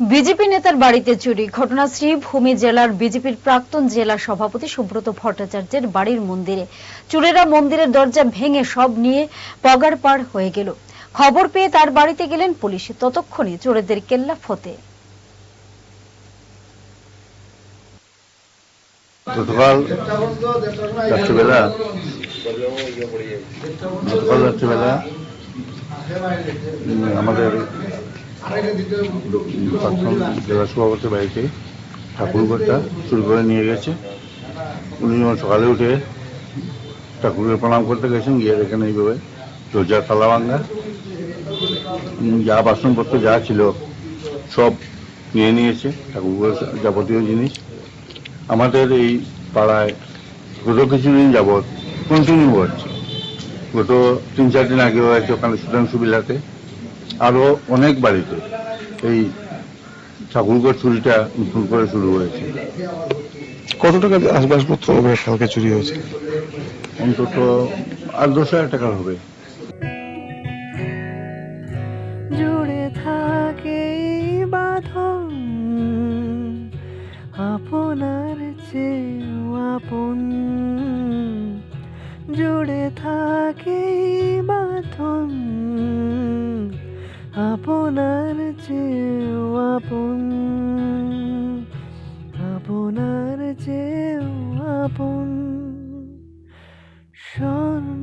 BJP নেতার বাড়িতে চুরি। ঘটনা শ্রীভূমি জেলার বিজেপির প্রাক্তন জেলা সভাপতি সুব্রত ভট্টাচার্যের বাড়ির মন্দিরে। চোরেরা মন্দিরের দরজা ভেঙে সব নিয়ে পগার পার হয়ে গেল। খবর পেয়ে তার বাড়িতে গেলেন পুলিশ। ততক্ষণে চোরেদের কেল্লা ফতে। আমাদের প্রাক্তন জেলা সভাপতির বাড়িতে ঠাকুরঘরটা চুরি করে নিয়ে গেছে। উনি যখন সকালে উঠে ঠাকুরকে প্রণাম করতে গেছেন, গিয়ে দেখেন এইভাবে দরজার তালা ভাঙ্গা যা বাসনপত্র যা ছিল সব নিয়ে নিয়েছে ঠাকুর যাবতীয় জিনিস। আমাদের এই পাড়ায় গত কিছুদিন যাবৎ কন্টিনিউ হচ্ছে। গত তিন চার দিন আগেও হয়েছে ওখানে সুধাংশু বিলাতে। আরও অনেক বাড়িতে এই ঠাকুরগড় চুরিটা নতুন করে শুরু হয়েছে। কত টাকা আসবাবপত্র হবে? কালকে চুরি হয়েছে। অন্তত আট দশ হাজার টাকার হবে। জুড়ে থাকে বাঁধন আপনার চেয়েও আপন। জুড়ে থাকে আপনার যে আপন আপনার যে আপন। সর